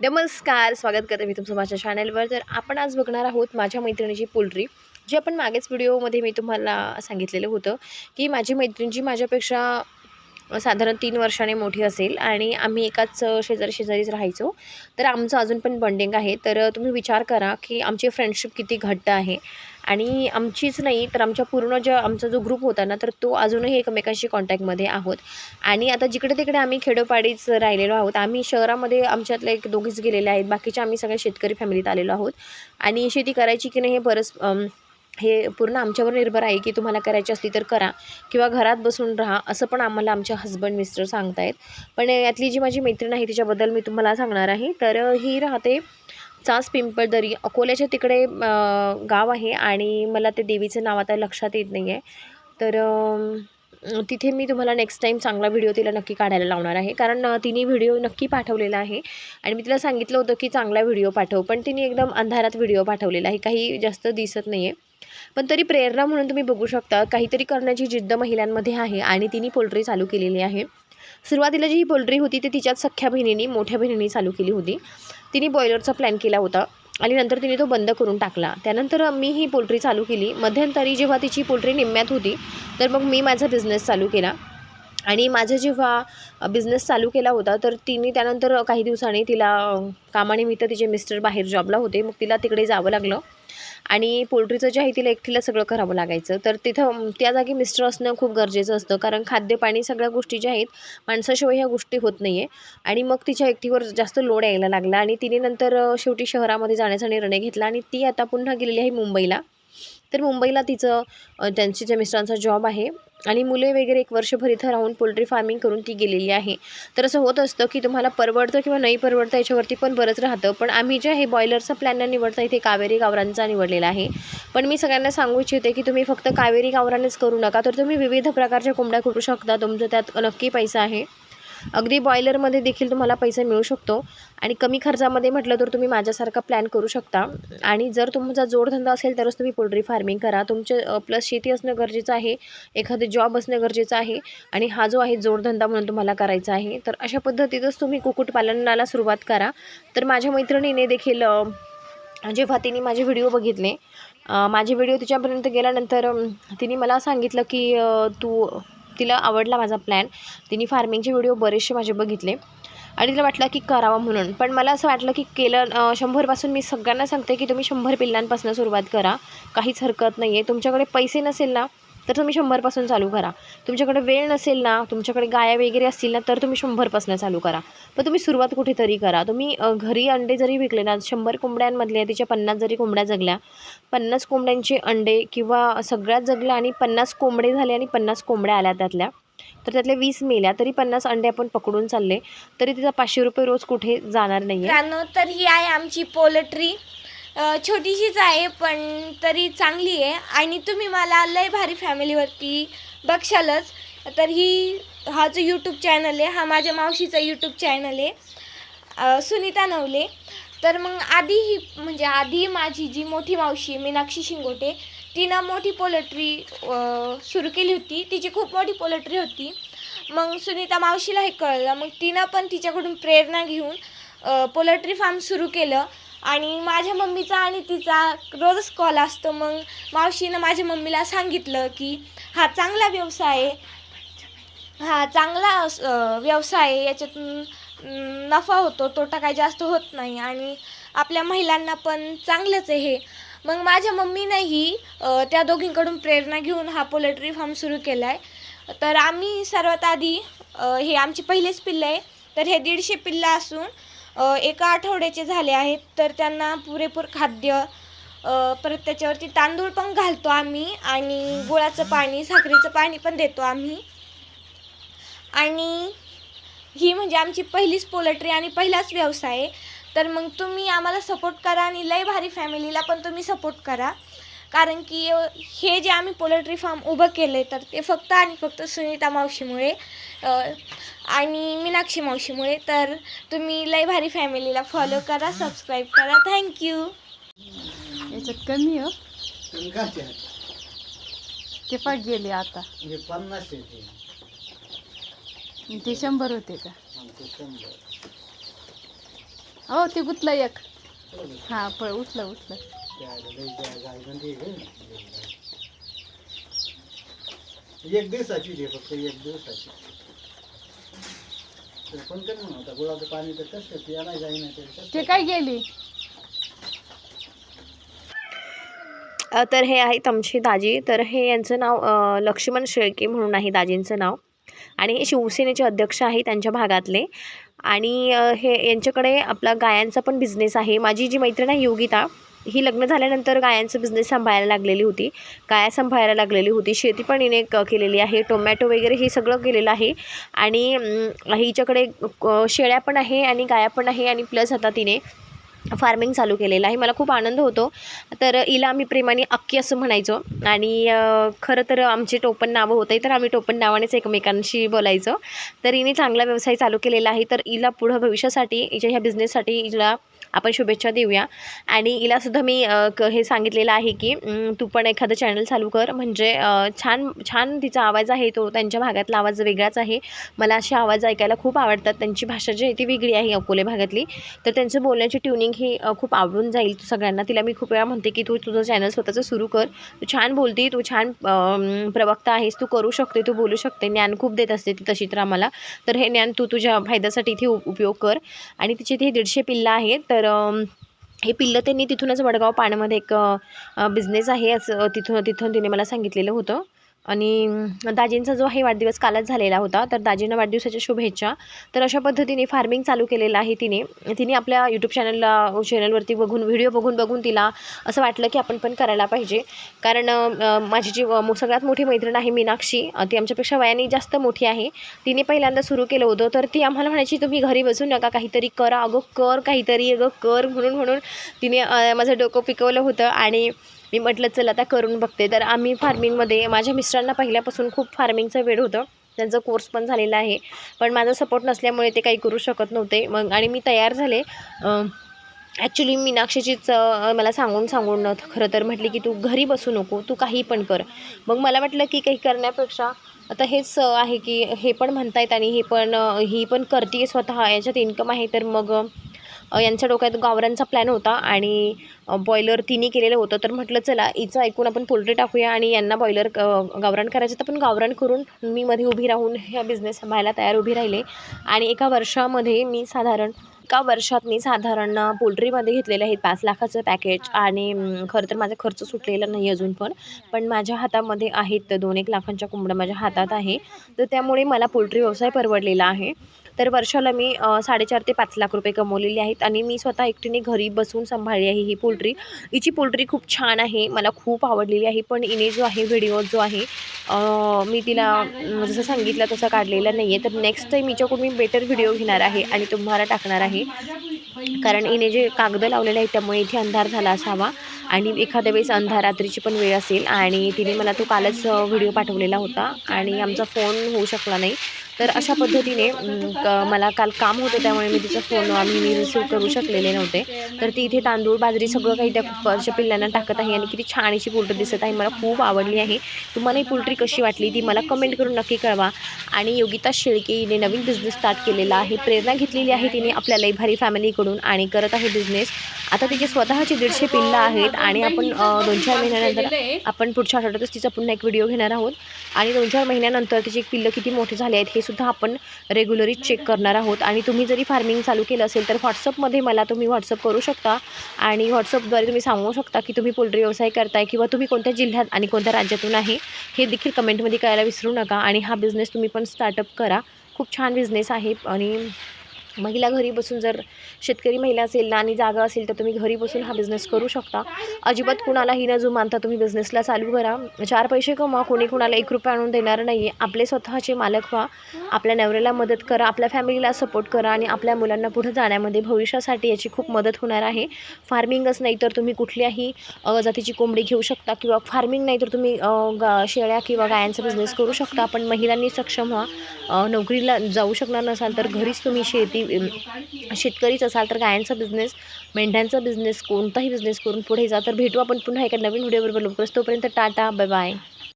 नमस्कार स्वागत करते मी तुमचं माझ्या चॅनलवर तर आपण आज बघणार आहोत माझ्या मैत्रिणीची पोल्ट्री जे आपण मागेच व्हिडिओमध्ये मी तुम्हाला सांगितलेलं होतं की माझी मैत्रिणी जी माझ्यापेक्षा साधारण तीन वर्षाने मोठी असेल आणि आम्ही एकाच शेजारी शेजारीच राहायचो. तर आमचं अजून पण बॉन्डिंग आहे. तर तुम्ही विचार करा की आमची फ्रेंडशिप किती घट्ट आहे. आणि आमचीच नाही तर आमच्या पूर्ण ज्या आमचा जो ग्रुप होता ना तर तो अजूनही एकमेकांशी कॉन्टॅक्टमध्ये आहोत. आणि आता जिकडे तिकडे आम्ही खेडोपाडीच राहिलेलो आहोत. आम्ही शहरामध्ये आमच्यातले एक दोघीच गेलेले आहेत. बाकीच्या आम्ही सगळ्या शेतकरी फॅमिलीत आलेलो आहोत. आणि शेती करायची की नाही हे बरंच हे पूर्ण आमच्यावर निर्भर आहे की तुम्हाला करायची असली तर करा किंवा घरात बसून राहा असं पण आम्हाला आमच्या हस्बंड मिस्टर सांगतायत. पण यातली जी माझी मैत्रीण आहे तिच्याबद्दल मी तुम्हाला सांगणार आहे. तर ही राहते चास पिंपळदरी अकोल्याच्या तिकडे गाव आहे आणि मला ते देवीचं नाव आता लक्षात येत नाही आहे तर तिथे मी तुम्हाला नेक्स्ट टाईम चांगला व्हिडिओ तिला नक्की काढायला लावणार आहे. कारण तिने व्हिडिओ नक्की पाठवलेला आहे. आणि मी तिला सांगितलं होतं की चांगला व्हिडिओ पाठव. पण तिने एकदम अंधारात व्हिडिओ पाठवलेला आहे. काही जास्त दिसत नाही आहे पण तरी प्रेरणा म्हणून तुम्ही बघू शकता काहीतरी करण्याची जिद्द महिलांमध्ये आहे आणि तिने पोल्ट्री चालू केलेली आहे. सुरुवातीला जी ही पोल्ट्री होती ती तिच्याच सख्ख्या बहिणीने मोठ्या बहिणीने चालू केली होती. तिने बॉयलरचा प्लॅन केला होता आणि नंतर तिने तो बंद करून टाकला. त्यानंतर मी ही पोल्ट्री चालू केली. मध्यंतरी जेव्हा तिची पोल्ट्री निम्म्यात होती तर मग मी माझा बिझनेस चालू केला. आणि माझं जेव्हा बिझनेस चालू केला होता तर तिने त्यानंतर काही दिवसांनी तिला कामानिमित्त तिचे मिस्टर बाहेर जॉबला होते. मग तिला तिकडे जावं लागलं. आणि पोल्ट्रीचं जे आहे तिला एकटीला सगळं करावं लागायचं. तर तिथं त्या जागी मिस्टर असणं खूप गरजेचं असतं. कारण खाद्य पाणी सगळ्या गोष्टी ज्या आहेत माणसाशिवाय ह्या गोष्टी होत नाही आहे आणि मग तिच्या एकटीवर जास्त लोड यायला लागला आणि तिने नंतर शेवटी शहरामध्ये जाण्याचा निर्णय घेतला आणि ती आता पुन्हा गेलेली आहे मुंबईला. तर मुंबईला तिचं त्यांची ज्या मिस्टरांचा जॉब आहे आणि मुले वगैरे एक वर्षभर इथं राहून पोल्ट्री फार्मिंग करून ती गेलेली आहे. तर असं होत असतं की तुम्हाला परवडतं किंवा नाही परवडतं याच्यावरती पण बरंच राहतं. पण आम्ही जे आहे बॉयलरचा प्लॅन निवडता इथे कावेरी गावरांचा निवडलेला आहे. पण मी सगळ्यांना सांगू इच्छिते की तुम्ही फक्त कावेरी गावरानेच करू नका. तर तुम्ही विविध प्रकारच्या कोंबड्या करू शकता. तुमचं त्यात नक्की पैसा आहे. अगदी बॉयलरमध्ये देखील तुम्हाला पैसा मिळू शकतो. आणि कमी खर्चामध्ये म्हटलं तर तुम्ही माझ्यासारखा प्लॅन करू शकता. आणि जर तुमचा जोडधंदा असेल तरच तुम्ही पोल्ट्री फार्मिंग करा. तुमचे प्लस शेती असणं गरजेचं आहे. एखादं जॉब असणं गरजेचं आहे. आणि हा जो आहे जोडधंदा म्हणून तुम्हाला करायचा आहे. तर अशा पद्धतीतच तुम्ही कुक्कुटपालनाला सुरुवात करा. तर माझ्या मैत्रिणीने देखील जेव्हा तिने माझे व्हिडिओ बघितले माझे व्हिडिओ तिच्यापर्यंत गेल्यानंतर तिने मला सांगितलं की तू तिला आवडला माझा प्लॅन तिने फार्मिंगचे व्हिडिओ बरेचसे माझे बघितले. आणि तिला वाटलं की करावा म्हणून. पण मला असं वाटलं की केलं शंभरपासून मी सगळ्यांना सांगते की तुम्ही शंभर पिल्लांपासून सुरुवात करा. काहीच हरकत नाही आहे तुमच्याकडे पैसे नसेल ना तर तुम्ही शंभरपासून चालू करा. तुमच्याकडे वेळ नसेल ना तुमच्याकडे गाया वगैरे असतील ना तर तुम्ही शंभरपासून चालू करा. पण तुम्ही सुरुवात कुठेतरी करा. तुम्ही घरी अंडे जरी विकले ना शंभर कोंबड्यांमधले तिच्या पन्नास जरी कोंबड्या जगल्या पन्नास कोंबड्यांचे अंडे किंवा सगळ्यात जगल्या आणि पन्नास कोंबडे झाले आणि पन्नास कोंबड्या आल्या त्यातल्या तर त्यातल्या वीस मेल्या तरी पन्नास अंडे आपण पकडून चालले तरी तिचा पाचशे रुपये रोज कुठे जाणार नाही तर ही आहे आमची पोल्ट्री. छोटीशीच आहे पण तरी चांगली आहे. आणि तुम्ही मला लय भारी फॅमिलीवरती बघशालच. तर ही हा जो यूट्यूब चॅनल आहे हा माझ्या मावशीचा यूट्यूब चॅनल आहे सुनीता नवले. तर मग आधी ही म्हणजे आधी माझी जी मोठी मावशी आहे, मीनाक्षी शिंगोटे तिनं मोठी पोल्ट्री सुरू केली होती. तिची खूप मोठी पोल्ट्री होती. मग सुनीता मावशीला हे कळलं. मग तिनं पण तिच्याकडून प्रेरणा घेऊन पोल्ट्री फार्म सुरू केलं. आणि माझ्या मम्मीचा आणि तिचा रोजच कॉल असतो. मग मावशीनं माझ्या मम्मीला सांगितलं की हा चांगला व्यवसाय आहे. हा चांगला व्यवसाय आहे. याच्यातून नफा होतो. तोटा काही जास्त होत नाही. आणि आपल्या महिलांना पण चांगलंच आहे हे. मग माझ्या मम्मीनंही त्या दोघींकडून प्रेरणा घेऊन हा पोल्ट्री फार्म सुरू केला आहे तर आम्ही सर्वात आधी हे आमची पहिलेच पिल्लं आहे. तर हे दीडशे पिल्लं असून एका आठवड्याचे झाले आहेत तर त्यांना पुरेपूर खाद्य परत त्याच्यावरती तांदूळ पण घालतो आम्ही आणि गुळाचं पाणी साखरेचं पाणी पण देतो आम्ही. आणि ही म्हणजे आमची पहिलीच पोल्ट्री आणि पहिलाच व्यवसाय आहे. तर मग तुम्ही आम्हाला सपोर्ट करा आणि लय भारी फॅमिलीला पण तुम्ही सपोर्ट करा. कारण की हे जे आम्ही पोल्ट्री फार्म उभं केलं आहे तर ते फक्त आणि फक्त सुनीता मावशीमुळे आणि मीनाक्षी मावशीमुळे. तर तुम्ही लय भारी फॅमिलीला फॉलो करा सबस्क्राईब करा. थँक्यू याच्यात कमी हो. ते? पण गेले आता. हे पन्नास ते. शंभर होते का? हो ते गुतलं एक. हा पळ उचलं उचलं एक दिवसाची दे फक्त एक दिवसाची. तर पण कर म्हणून होता गुळाचं पाणी तर कसं प्यायला जाईना ते काय गेली? अ, तर हे आहेत आमची दाजी. तर हे यांचं नाव लक्ष्मण शेळके म्हणून आहे दाजींचं नाव. आणि हे शिवसेनेचे अध्यक्ष आहे त्यांच्या भागातले. आणि हे यांच्याकडे आपला गायांचा पण बिझनेस आहे. माझी जी मैत्रीण आहे योगिता ही लग्न झाल्यानंतर गायांचा बिझनेस सांभाळायला लागलेली होती. गाया सांभाळायला लागलेली होती. शेती पण हिने केलेली आहे. टोमॅटो वगैरे हे सगळं केलेलं आहे. आणि हिच्याकडे शेळ्या पण आहे आणि गाया पण आहे आणि प्लस आता तिने फार्मिंग चालू केलेलं आहे. मला खूप आनंद होतो. तर हिला आम्ही प्रेमाने अक्की असं म्हणायचो. आणि खरं तर आमचे टोपण नावं होते तर आम्ही टोपण नावानेच एकमेकांशी बोलायचो. तर हिने चांगला व्यवसाय चालू केलेला आहे. तर हिला पुढं भविष्यासाठी हिच्या ह्या बिझनेससाठी हिला आपण शुभेच्छा देऊया. आणि हिलासुद्धा मी क हे सांगितलेलं आहे की तू पण एखादं चॅनल चालू कर. म्हणजे छान छान तिचा आवाज आहे तो. त्यांच्या भागातला आवाज वेगळाच आहे. मला असे आवाज ऐकायला खूप आवडतात. त्यांची भाषा जी आहे ती वेगळी आहे अकोले भागातली. तर त्यांचं बोलण्याची ट्युनिंग ही खूप आवडून जाईल सगळ्यांना. तिला मी खूप वेळा म्हणते की तू तुझं चॅनल स्वतःचं सुरू कर. तू छान बोलते. तू छान प्रवक्ता आहेस. तू करू शकते. तू बोलू शकते. ज्ञान खूप देत असते ती तशी तर आम्हाला. तर हे ज्ञान तू तुझ्या फायद्यासाठी इथे उपयोग कर. आणि तिचे ते दीडशे पिल्लं आहेत. तर तर हे पिल्लं त्यांनी तिथूनच वडगाव पाण्यामध्ये एक बिझनेस आहे असं तिथून तिथून तिने मला सांगितलेलं होतं. आणि दाजींचा जो आहे वाढदिवस कालच झालेला होता तर दाजींना वाढदिवसाच्या शुभेच्छा. तर अशा पद्धतीने फार्मिंग चालू केलेलं आहे तिने. तिने आपल्या यूट्यूब चॅनलला चॅनलवरती बघून व्हिडिओ बघून बघून तिला असं वाटलं की आपण पण करायला पाहिजे. कारण माझी जी सगळ्यात मोठी मैत्रीण आहे मीनाक्षी ती आमच्यापेक्षा वयाने जास्त मोठी आहे. तिने पहिल्यांदा सुरू केलं होतं तर ती आम्हाला म्हणायची तुम्ही घरी बसू नका काहीतरी करा. अगं कर काहीतरी अगं कर. म्हणून म्हणून तिने माझं डोकं पिकवलं होतं आणि मी म्हटलं चल आता करून बघते. तर आम्ही फार्मिंगमध्ये माझ्या मिस्टरांना पहिल्यापासून खूप फार्मिंगचं वेळ होतं. त्यांचा कोर्स पण झालेला आहे. पण माझा सपोर्ट नसल्यामुळे ते काही करू शकत नव्हते. मग आणि मी तयार झाले. ॲक्च्युली मीनाक्षीचीच मला सांगून सांगून खरं तर म्हटली की तू घरी बसू नको. तू काही पण कर. मग मला वाटलं की काही करण्यापेक्षा आता हेच आहे की हे पण म्हणतायत आणि हे पण ही पण करते स्वतः. याच्यात इन्कम आहे तर मग यांच्या डोक्यात गावरांचा प्लॅन होता आणि बॉयलर तिने केलेलं होतं. तर म्हटलं चला हिचं ऐकून आपण पोल्ट्री टाकूया आणि यांना बॉयलर गावरान करायचं. तर पण गावरान करून मी मध्ये उभी राहून ह्या बिझनेस सांभाळायला तयार उभी राहिले. आणि एका वर्षामध्ये मी साधारण एका वर्षात मी साधारण पोल्ट्रीमध्ये घेतलेलं आहे पाच लाखाचं पॅकेज आणि खरं तर माझा खर्च सुटलेला नाही अजून पण. पण माझ्या हातामध्ये आहेत दोन एक लाखांच्या कोंबड्या माझ्या हातात आहे. तर त्यामुळे मला पोल्ट्री व्यवसाय परवडलेला आहे. तर वर्षाला मी साडेचार ते पाच लाख रुपये कमवलेले आहेत आणि मी स्वतः एकटीने घरी बसून सांभाळली आहे ही पोल्ट्री. हिची पोल्ट्री खूप छान आहे मला खूप आवडलेली आहे. पण इने जो आहे व्हिडिओ जो आहे मी तिला जसं सांगितलं तसं काढलेला नाही आहे तर नेक्स्ट टाईम हिच्याकडून मी बेटर व्हिडिओ घेणार आहे आणि तुम्हाला टाकणार आहे. कारण इने जे कागद लावलेले आहेत त्यामुळे इथे अंधार झाला असावा. आणि एखाद्या वेळेस अंधार रात्रीची पण वेळ असेल. आणि तिने मला तो कालच व्हिडिओ पाठवलेला होता. आणि आमचा फोन होऊ शकला नाही. तर अशा पद्धतीने क- मला काल काम होतं त्यामुळे मी तिचा फोन आम्ही मी रिसीव करू शकलेले नव्हते. तर ती इथे तांदूळ बाजरी सगळं काही त्या अशा पिल्लांना टाकत आहे आणि किती छान अशी पोल्ट्री दिसत आहे. मला खूप आवडली आहे. तुम्हाला ही पोल्ट्री कशी वाटली ती मला कमेंट करून नक्की कळवा. आणि योगिता शेळके हिने नवीन बिझनेस स्टार्ट केलेला आहे. प्रेरणा घेतलेली आहे तिने आपल्या लई भारी फॅमिलीकडून आणि करत आहे बिझनेस आता तिची स्वतःची दीडशे पिल्लं आहेत आणि आपण दोन चार महिन्यानंतर आपण पुढच्या आठवड्यातच तिचा पुन्हा एक व्हिडिओ घेणार आहोत. आणि दोन चार महिन्यानंतर तिचे पिल्लं किती मोठी झाले आहेत हे सुद्धा आपण रेग्युलरी चेक करणार आहोत. आणि तुम्ही जरी फार्मिंग चालू केलं असेल तर व्हॉट्सअपमध्ये मला तुम्ही व्हॉट्सअप करू शकता. आणि व्हॉट्सअपद्वारे तुम्ही सांगू शकता की तुम्ही पोल्ट्री व्यवसाय करताय किंवा तुम्ही कोणत्या जिल्ह्यात आणि कोणत्या राज्यातून आहे हे देखील कमेंटमध्ये कळायला विसरू नका. आणि हा बिझनेस तुम्ही पण स्टार्टअप करा. खूप छान बिझनेस आहे आणि महिला घरी बसून जर शेतकरी महिला असेल ना आणि जागा असेल तर तुम्ही घरी बसून हा बिझनेस करू शकता. अजिबात कुणालाही न जुमानता तुम्ही बिझनेसला चालू करा. चार पैसे कमा कोणी कुणाला एक रुपया आणून देणार नाही आपले स्वतःचे मालक व्हा. आपल्या नवऱ्याला मदत करा. आपल्या फॅमिलीला सपोर्ट करा आणि आपल्या मुलांना पुढे जाण्यामध्ये भविष्यासाठी याची खूप मदत होणार आहे. फार्मिंगच नाही तर तुम्ही कुठल्याही जातीची कोंबडी घेऊ शकता किंवा फार्मिंग नाही तर तुम्ही गा शेळ्या किंवा गायांचा बिझनेस करू शकता. पण महिलांनी सक्षम व्हा. नोकरीला जाऊ शकणार नसाल तर घरीच तुम्ही शेती शेतकरीच असाल तर गायांचा बिझनेस मेंढ्यांचा बिझनेस कोणताही बिझनेस करून पुढे जा. तर भेटू आपण पुन्हा एका नवीन व्हिडिओबरोबर लवकरच तोपर्यंत टाटा बाय बाय